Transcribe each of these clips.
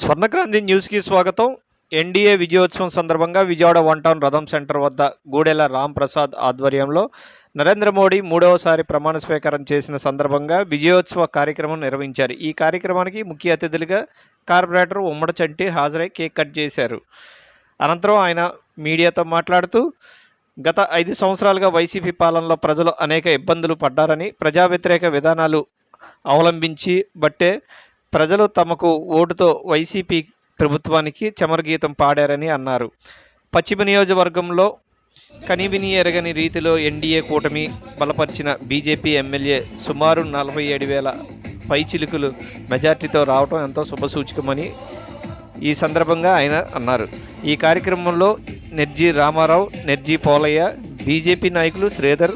స్వర్ణక్రాంతి న్యూస్కి స్వాగతం. ఎన్డీఏ విజయోత్సవం సందర్భంగా విజయవాడ వన్ టౌన్ రథం సెంటర్ వద్ద గూడెల రామ్ ప్రసాద్ ఆధ్వర్యంలో నరేంద్ర మోడీ మూడవసారి ప్రమాణ స్వీకారం చేసిన సందర్భంగా విజయోత్సవ కార్యక్రమం నిర్వహించారు. ఈ కార్యక్రమానికి ముఖ్య అతిథులుగా కార్పొరేటర్ ఉమ్మడి చంటి హాజరై కేక్ కట్ చేశారు. అనంతరం ఆయన మీడియాతో మాట్లాడుతూ గత ఐదు సంవత్సరాలుగా వైసీపీ పాలనలో ప్రజలు అనేక ఇబ్బందులు పడ్డారని ప్రజా వ్యతిరేక విధానాలు అవలంబించి బట్టే ప్రజలు తమకు ఓటుతో వైసీపీ ప్రభుత్వానికి చమరగీతం పాడారని అన్నారు. పశ్చిమ నియోజకవర్గంలో కనీవిని ఎరగని రీతిలో ఎన్డీఏ కూటమి బలపరిచిన బీజేపీ ఎమ్మెల్యే సుమారు నలభై ఏడు వేల పైచిలుకులు మెజార్టీతో రావడం ఎంతో శుభసూచకమని ఈ సందర్భంగా ఆయన అన్నారు. ఈ కార్యక్రమంలో నెర్జీ రామారావు నెర్జీ పోలయ్య బీజేపీ నాయకులు శ్రీధర్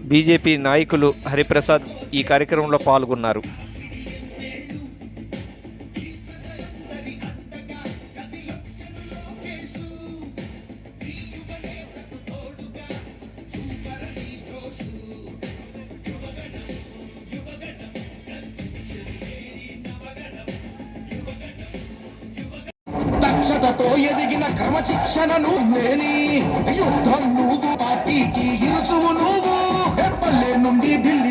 బీజేపీ నాయకులు హరిప్రసాద్ ఈ కార్యక్రమంలో పాల్గొన్నారు. దక్షతతో ఎదిగిన క్రమశిక్షణను లేని యుద్ధం నువ్వు పార్టీకి ఇరుసువు నువ్వు పల్లె నుండి ఢిల్లీ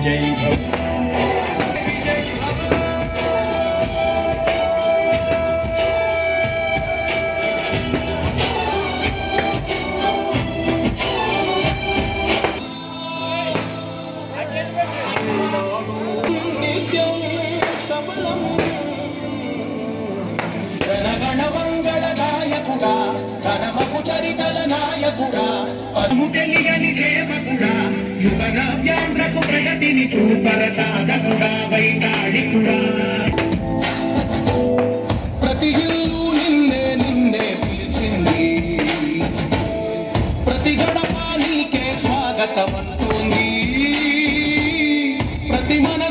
విజయ్ భవ చరితల నాయకుడా పదుము తెలియని సేవకుడా. యుగనవ్యాండ్రపు ప్రగతిని చూపర సాధకుడా వైతాళికుడా. ప్రతి ఇల్లు నిన్నే నిన్నే పిలిచింది. ప్రతి గడప నీకే స్వాగతం అంటుంది ప్రతి మన